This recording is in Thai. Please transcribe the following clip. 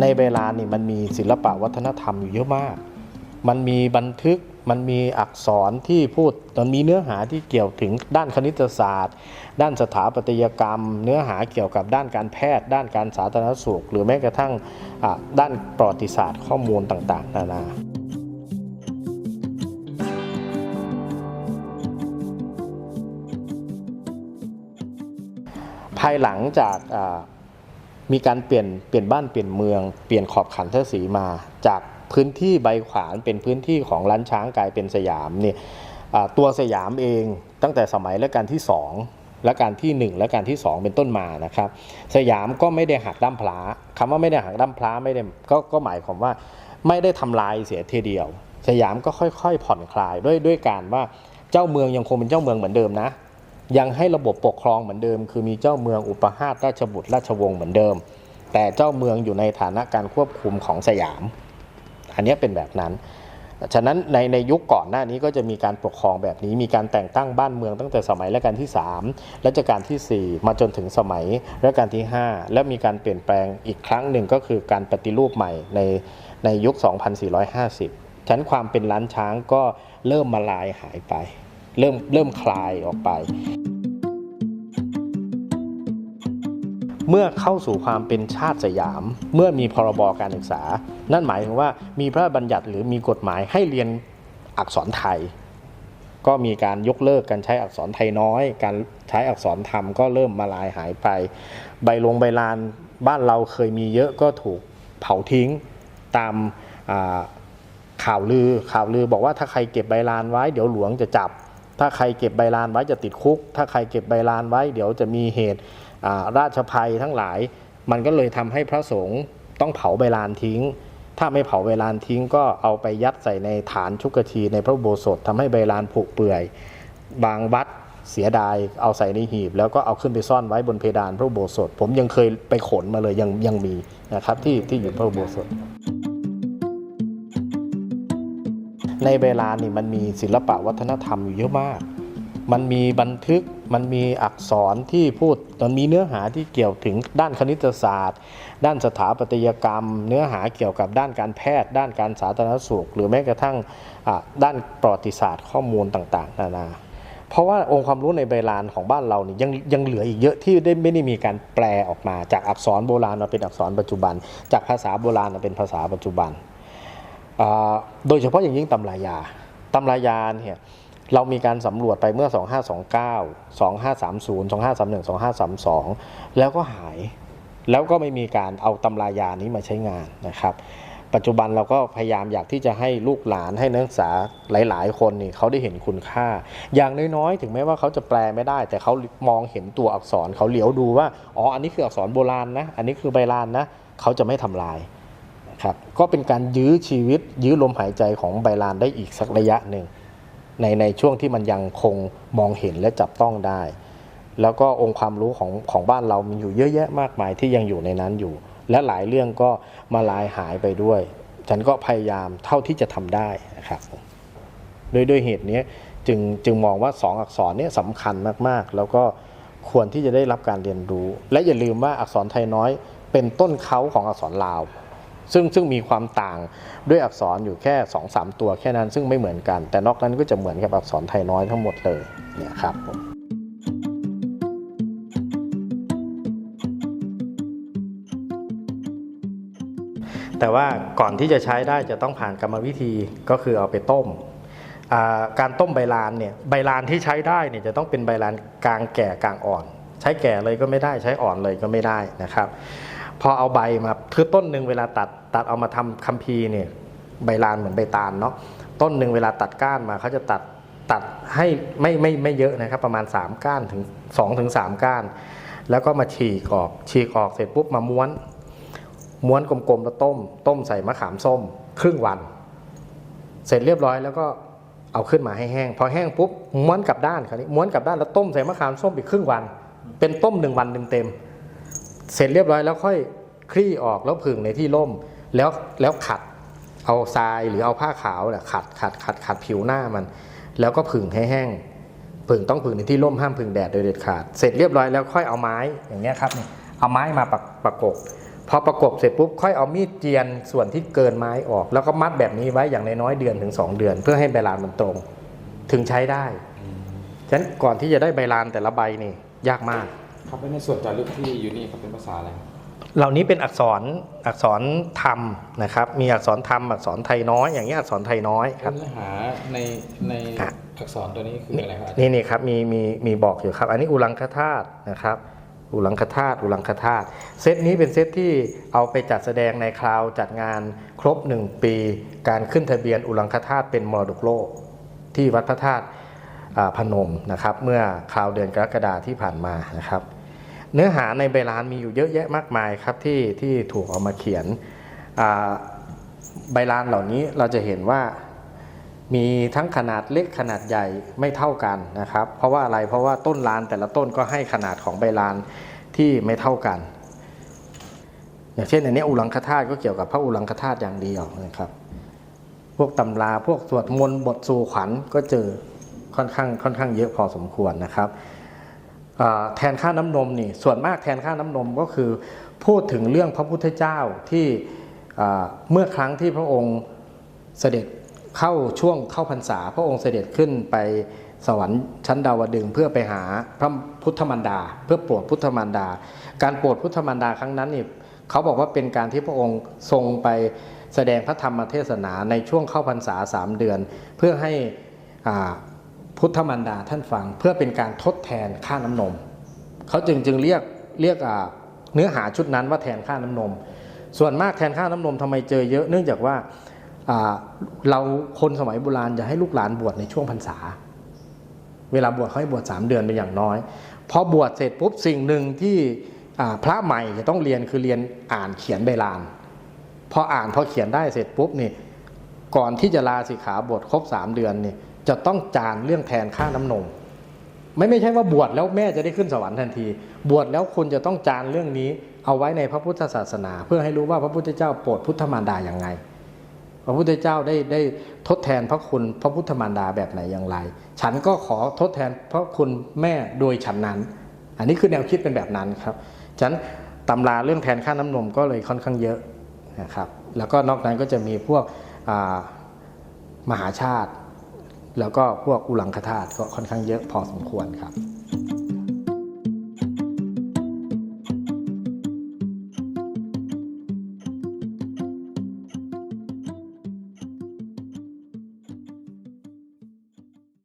ในเวลานี่มันมีศิลปะวัฒนธรรมอยู่เยอะมาก มันมีบันทึกมันมีอักษรที่พูดมันมีเนื้อหาที่เกี่ยวถึงด้านคณิตศาสตร์ ด้านสถาปัตยกรรม เนื้อหาเกี่ยวกับด้านการแพทย์ ด้านการสาธารณสุข หรือแม้กระทั่งด้านประวัติศาสตร์ข้อมูลต่างๆ นานาภายหลังจากา มีการเปลี่ยนเปลี่ยนบ้านเปลี่ยนเมืองเปลี่ยนขอบขันทศีมา จากพื้นที่ใบขวานเป็นพื้นที่ของล้านช้างกลายเป็นสยามเนี่ยตัวสยามเองตั้งแต่สมัยรัชกาลที่สองและการที่หนึ่งและการที่สองเป็นต้นมานะครับ สยามก็ไม่ได้หักด้ามพลาคำว่าไม่ได้หักด้ามพลาไม่ได้ก็ก็หมายความว่าไม่ได้ทำลายเสียทีเดียว สยามก็ค่อยๆ ผ่อนคลายด้วยด้วยการว่าเจ้าเมืองยังคงเป็นเจ้าเมืองเหมือนเดิมนะ ยังให้ระบบปกครองเหมือนเดิม คือมีเจ้าเมืองอุปหาตราชบุตรราชวงศ์เหมือนเดิม แต่เจ้าเมืองอยู่ในฐานะการควบคุมของสยาม อันนี้เป็นแบบนั้น ฉะนั้นในในยุคก่อนหน้านี้ก็จะมีการปกครองแบบนี้ มีการแต่งตั้งบ้านเมืองตั้งแต่สมัยรัชกาลที่ 3 รัชกาลทีสี่4 มาจนถึงสมัยรัชกาลที่ 5 และมีการเปลี่ยนแปลงอีกครั้งหนึ่งก็คือการปฏิรูปใหม่ในในยุค 2450 ฉะนั้นความเป็นล้านช้างก็เริ่มมาลายหายไป เริ่มเริ่มคลายออกไป เมื่อเข้าสู่ความเป็นชาติสยาม เมื่อมีพรบการศึกษา นั่นหมายถึงว่ามีพระราชบัญญัติหรือมีกฎหมายให้เรียนอักษรไทย ก็มีการยกเลิกการใช้อักษรไทยน้อย การใช้อักษรธรรมก็เริ่มมาลายหายไป ใบลงใบลานบ้านเราเคยมีเยอะก็ถูกเผาทิ้งตามข่าวลือข่าวลือบอกว่าถ้าใครเก็บใบลานไว้ เดี๋ยวหลวงจะจับ ถ้าใครเก็บใบลานไว้จะติดคุก ถ้าใครเก็บใบลานไว้ เดี๋ยวจะมีเหตุราชภัยทั้งหลาย มันก็เลยทำให้พระสงฆ์ต้องเผาใบลานทิ้ง ถ้าไม่เผาใบลานทิ้ง ก็เอาไปยัดใส่ในฐานชุกชีในพระโบสถทำให้ใบลานผุเปื่อย บางวัดเสียดายเอาใส่ในหีบ แล้วก็เอาขึ้นไปซ่อนไว้บนเพดานพระโบสถ ผมยังเคยไปขนมาเลยยังยังมีนะครับที่ที่อยู่พระโบสถ ในเวลานี่มันมีศิลปะวัฒนธรรมอยู่เยอะมาก มันมีบันทึกมันมีอักษรที่พูดมันมีเนื้อหาที่เกี่ยวถึงด้านคณิตศาสตร์ ด้านสถาปัตยกรรม เนื้อหาเกี่ยวกับด้านการแพทย์ ด้านการสาธารณสุข หรือแม้กระทั่งด้านประวัติศาสตร์ข้อมูลต่างๆ นานา เพราะว่าองค์ความรู้ในใบลานของบ้านเรานี่ยังยังเหลืออีกเยอะที่ได้ไม่ได้มีการแปลออกมาจากอักษรโบราณมาเป็นอักษรปัจจุบัน จากภาษาโบราณมาเป็นภาษาปัจจุบัน โดยเฉพาะอย่างยิ่งตำรายาตำรายาเนี่ยเรามีการสำรวจไปเมื่อ 2529 2530 2531 2532 แล้วก็หาย แล้วก็ไม่มีการเอาตำรายานี้มาใช้งานนะครับ ปัจจุบันเราก็พยายามอยากที่จะให้ลูกหลานให้นักศึกษาหลาย ๆ คนนี่เขาได้เห็นคุณค่า อย่างน้อยๆ ถึงแม้ว่าเขาจะแปลไม่ได้ แต่เขามองเห็นตัวอักษรเขาเหลียวดูว่า อ๋อ อันนี้คืออักษรโบราณนะ อันนี้คือใบลานนะ เขาจะไม่ทำลาย ครับก็เป็นการยื้อชีวิตยื้อลมหายใจของใบลานได้อีกสักระยะหนึ่งในในช่วงที่มันยังคงมองเห็นและจับต้องได้ แล้วก็องค์ความรู้ของของบ้านเรามีอยู่เยอะแยะมากมายที่ยังอยู่ในนั้นอยู่ และหลายเรื่องก็มาลายหายไปด้วย ฉันก็พยายามเท่าที่จะทำได้นะครับโดยด้วยเหตุนี้จึงจึงมองว่าสองอักษรนี้สำคัญมากๆ แล้วก็ควรที่จะได้รับการเรียนรู้ และอย่าลืมว่าอักษรไทยน้อยเป็นต้นเขาของอักษรลาว ซึ่งซึ่งมีความต่างด้วยอักษรอยู่แค่2อสตัวแค่นั้นซึ่งไม่เหมือนกัน แต่นอกนั้นก็จะเหมือนกับอักษรไทยน้อยทั้งหมดเลยเนี่ยครับผมแต่ว่าก่อนที่จะใช้ได้จะต้องผ่านกรรมวิธีก็คือเอาไปต้ม การต้มใบลานเนี่ยใบลานที่ใช้ได้เนี่ยจะต้องเป็นใบลานกลางแก่กลางอ่อน ใช้แก่เลยก็ไม่ได้ใช้อ่อนเลยก็ไม่ได้นะครับ พอเอาใบมาคือต้นหนึ่งเวลาตัดตัดเอามาทำคัมภีร์เนี่ยใบลานเหมือนใบตาลเนาะต้นหนึ่งเวลาตัดก้านมาเขาจะตัดตัดให้ไม่ไม่ไม่เยอะนะครับ ประมาณ 3 ก้านถึง2ถึง3ก้าน แล้วก็มาฉีกออกฉีกออกเสร็จปุ๊บมาม้วน ม้วนกลมๆแล้วต้ม ต้มใส่มะขามส้ม ครึ่งวัน เสร็จเรียบร้อยแล้วก็เอาขึ้นมาให้แห้ง พอแห้งปุ๊บม้วนกลับด้านคราวนี้ม้วนกลับด้านแล้วต้มใส่มะขามส้มอีกครึ่งวัน เป็นต้มหนึ่งวันเต็มๆ เสร็จเรียบร้อยแล้วค่อยคลี่ออกแล้วผึ่งในที่ร่ม แล้วแล้วขัดเอาทรายหรือเอาผ้าขาวเนี่ยขัดขัดขัดขัดผิวหน้ามัน แล้วก็ผึ่งให้แห้งผึ่งต้องผึ่งในที่ร่มห้ามผึ่งแดดโดยเด็ดขาด เสร็จเรียบร้อยแล้วค่อยเอาไม้อย่างเนี้ยครับนี่เอาไม้มาประประกบพอประกบเสร็จปุ๊บค่อยเอามีดเจียนส่วนที่เกินไม้ออก แล้วก็มัดแบบนี้ไว้อย่างน้อยเดือนถึง 2 เดือน เพื่อให้ใบลานมันตรง ถึงใช้ได้ฉะนั้นก่อนที่จะได้ใบลานแต่ละใบนี่ยากมาก ครับแล้วในส่วนจารึกที่อยู่นี่ครับเป็นภาษาอะไรครับเหล่านี้เป็นอักษรอักษรธรรมนะครับ มีอักษรธรรมอักษรไทยน้อย อย่างนี้ยอักษรไทยน้อยครับเนื้อหาในในอะอักษรตัวนี้คืออะไรครับอาจารย์นี่นี่ครับมีมีมีบอกอยู่ครับ อันนี้อุลังคธาตุนะครับ อุลังคธาตุอุลังคธาตุเซตนี้เป็นเซตที่เอาไปจัดแสดงในคราวจัดงานครบ 1 ปี การขึ้นทะเบียนอุลังคธาตุเป็นมรดกโลก ที่วัดพระธาตุอ่าพนมนะครับ เมื่อคราวเดือนกรกฎาที่ผ่านมานะครับ เนื้อหาในใบลานมีอยู่เยอะแยะมากมายครับที่ที่ถูกเอามาเขียนใบลานเหล่านี้เราจะเห็นว่ามีทั้งขนาดเล็กขนาดใหญ่ไม่เท่ากันนะครับ เพราะว่าอะไรเพราะว่าต้นลานแต่ละต้นก็ให้ขนาดของใบลานที่ไม่เท่ากัน อย่างเช่นอันนี้อุลังคธาตุก็เกี่ยวกับพระอุลังคธาตุอย่างเดียวนะครับ พวกตำราพวกสวดมนต์บทสู่ขวัญก็เจอค่อนข้างค่อนข้างเยอะพอสมควรนะครับ แทนค่าน้ำนมนี่ส่วนมากแทนค่าน้ำนมก็คือ พูดถึงเรื่องพระพุทธเจ้าที่เมื่อครั้งที่พระองค์เสด็จเข้าช่วงเข้าพรรษา พระองค์เสด็จขึ้นไปสวรรค์ชั้นดาวดึงเพื่อไปหาพระพุทธมารดา เพื่อโปรดพุทธมารดา การโปรดพุทธมารดาครั้งนั้นนี่เขาบอกว่าเป็นการที่พระองค์ทรงไปแสดงพระธรรมเทศนาในช่วงเข้าพรรษาสามเดือน เพื่อให้อ่า พุทธมารดาท่านฟังเพื่อเป็นการทดแทนค่าน้ำนม เขาจึงจึงเรียกเรียกเนื้อหาชุดนั้นว่าแทนค่าน้ำนม ส่วนมากแทนค่าน้ำนมทำไมเจอเยอะเนื่องจากว่าเราคนสมัยโบราณจะให้ลูกหลานบวชในช่วงพรรษา เวลาบวชเขาให้บวชสามเดือนเป็นอย่างน้อยพอบวชเสร็จปุ๊บสิ่งหนึ่งที่พระใหม่จะต้องเรียนคือเรียนอ่านเขียนใบลาน พออ่านพอเขียนได้เสร็จปุ๊บนี่ก่อนที่จะลาสิกขาบทครบสามเดือนนี่ จะต้องจานเรื่องแทนค่าน้ำนม ไม่ไม่ใช่ว่าบวชแล้วแม่จะได้ขึ้นสวรรค์ทันที บวชแล้วคุณจะต้องจานเรื่องนี้ เอาไว้ในพระพุทธศาสนา เพื่อให้รู้ว่าพระพุทธเจ้าโปรดพุทธมารดาอย่างไง พระพุทธเจ้าได้ได้ทดแทนพระคุณพระพุทธมารดาแบบไหนอย่างไร ฉันก็ขอทดแทนพระคุณแม่โดยฉันนั้น อันนี้คือแนวคิดเป็นแบบนั้นครับฉันตำราเรื่องแทนค่าน้ำนมก็เลยค่อนข้างเยอะนะครับแล้วก็นอกนั้นก็จะมีพวกมหาชาติ แล้วก็พวกอุลังคธาตุก็ค่อนข้างเยอะพอสมควรครับ